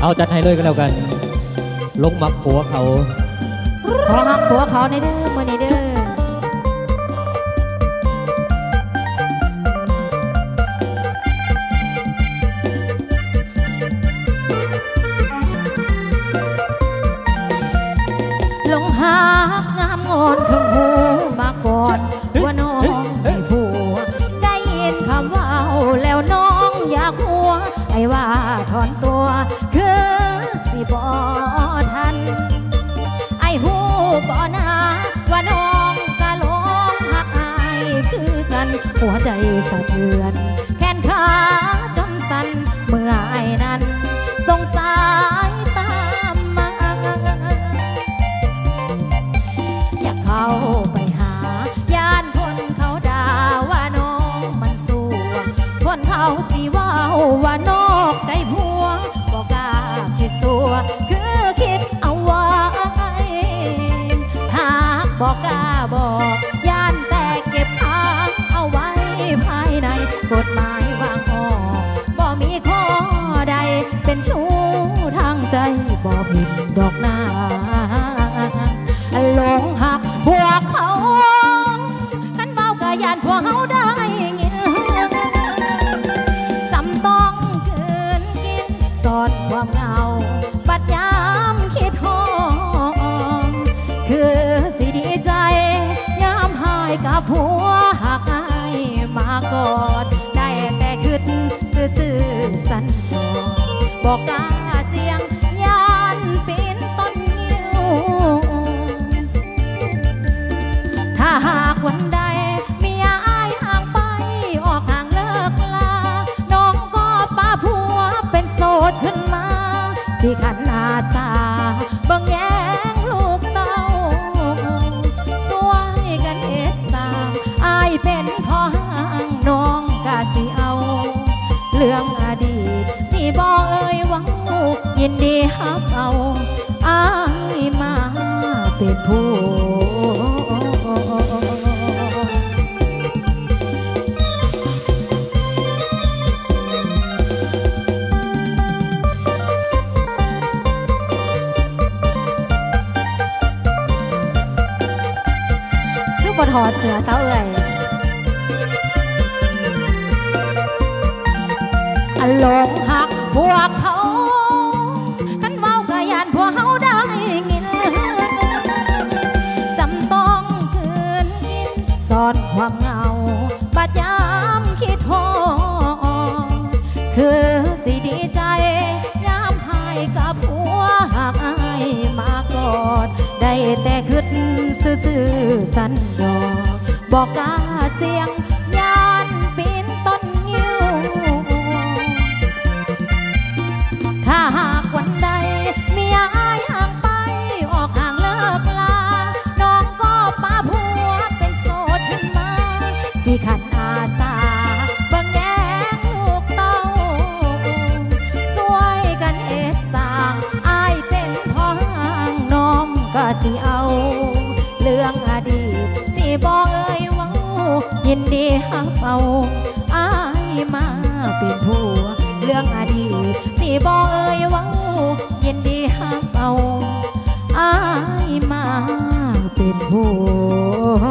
เอาจัดให้เลยก็แล้วกัน ลงมักผัวเขาขอหักผัวเขาในเด้อมื่อนี้เด้อลงหากงามงอนถึงหูมาก่อนว่าน้องให้ผัวได้ยินคำว่าแล้วน้องอยากหัวไอ้ว่าถอนตัว บอทัน ไอ้หูบ่นาว่าน้องกะลงหักอายคือกัน หัวใจสะเทือน แขนขาจนสั่นเมื่อไอ้นั้นสงสายตามมา อยากเข้าไปหาย่านคนเขาด่าว่าน้องมันสัวคนเขาสิว่าว่านอกใจผัวบอกกา ตัว คือคิดเอาไว้หากบอกกล้าบอกย่านแต่เก็บทางเอาไว้ภายในกฎหมายวางออกบ่มีข้อใดเป็นชู้ทางใจบ่ผิดดอกนาือสิดีใจยามหายกับผัวหักอายมากอดได้แต่คิดซื่อๆสันจอบอกกาเสียงยานปีนต้นงิ้วถ้าหากวันใดมียอายห่างไปออกห่างเลิกลาน้องก็ป้าผัวเป็นโสดขึ้นมา สิขันอาสาเบิ่งแย องอดีตสิบอกเอ่ยว่ายินดีฮับเอาอายมาเป็นผู้คือบทอเสือเสาเอ่ย อันหลงหักพวกเขากันเมากะยานพวกเขาได้ยินจำต้องคืนกินซ่อนความเหงาบัดยามคิดหอคือสิดีใจยามหายกับผัวหากอายมากอด ได้แต่คิดซื่อๆสันดอกบอกกาเสียง ดีสิบอกเอ่ยว้ายินดีฮับเอาอายมาเป็นผัวเรื่องอดีตสิบอกเอ่ยว้ายินดีฮับเอาอายมาเป็นผัว